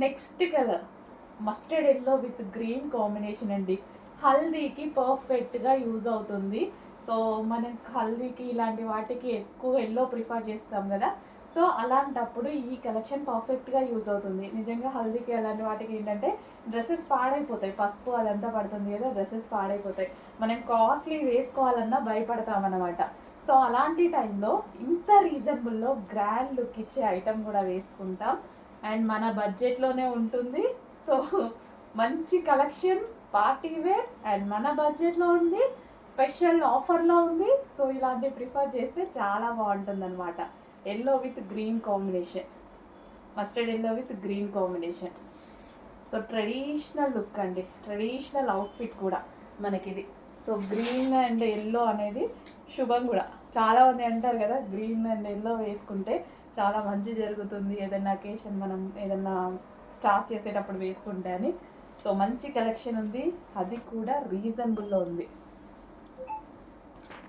Next colour. Mustard yellow with green combination అండి. హల్దీకి పర్ఫెక్ట్గా యూజ్ అవుతుంది. సో మనం హల్దీకి ఇలాంటి వాటికి ఎక్కువ ఎల్లో ప్రిఫర్ చేస్తాం కదా. సో అలాంటప్పుడు ఈ కలెక్షన్ పర్ఫెక్ట్గా యూజ్ అవుతుంది. నిజంగా హల్దీకి అలాంటి వాటికి ఏంటంటే డ్రెస్సెస్ పాడైపోతాయి. పసుపు అదంతా పడుతుంది కదా డ్రెస్సెస్ పాడైపోతాయి. మనం కాస్ట్లీ వేసుకోవాలన్నా భయపడతామన్నమాట సో అలాంటి టైంలో ఇంత రీజనబుల్లో గ్రాండ్ లుక్ ఇచ్చే ఐటెం కూడా వేసుకుంటాం. అండ్ మన బడ్జెట్లోనే ఉంటుంది. సో మంచి కలెక్షన్ పార్టీ వేర్ అండ్ మన బడ్జెట్లో ఉంది. స్పెషల్ ఆఫర్లో ఉంది. సో ఇలాంటివి ప్రిఫర్ చేస్తే చాలా బాగుంటుంది అనమాట yellow with green combination. Mustard yellow with green combination. So traditional look అండి. ట్రెడిషనల్ అవుట్ఫిట్ కూడా మనకిది. సో గ్రీన్ అండ్ ఎల్లో అనేది శుభం కూడా. చాలామంది అంటారు కదా గ్రీన్ అండ్ ఎల్లో వేసుకుంటే చాలా మంచి జరుగుతుంది. ఏదైనా అకేషన్ మనం ఏదైనా స్టార్ట్ చేసేటప్పుడు వేసుకుంటే అని. సో మంచి కలెక్షన్ ఉంది. అది కూడా రీజనబుల్లో ఉంది.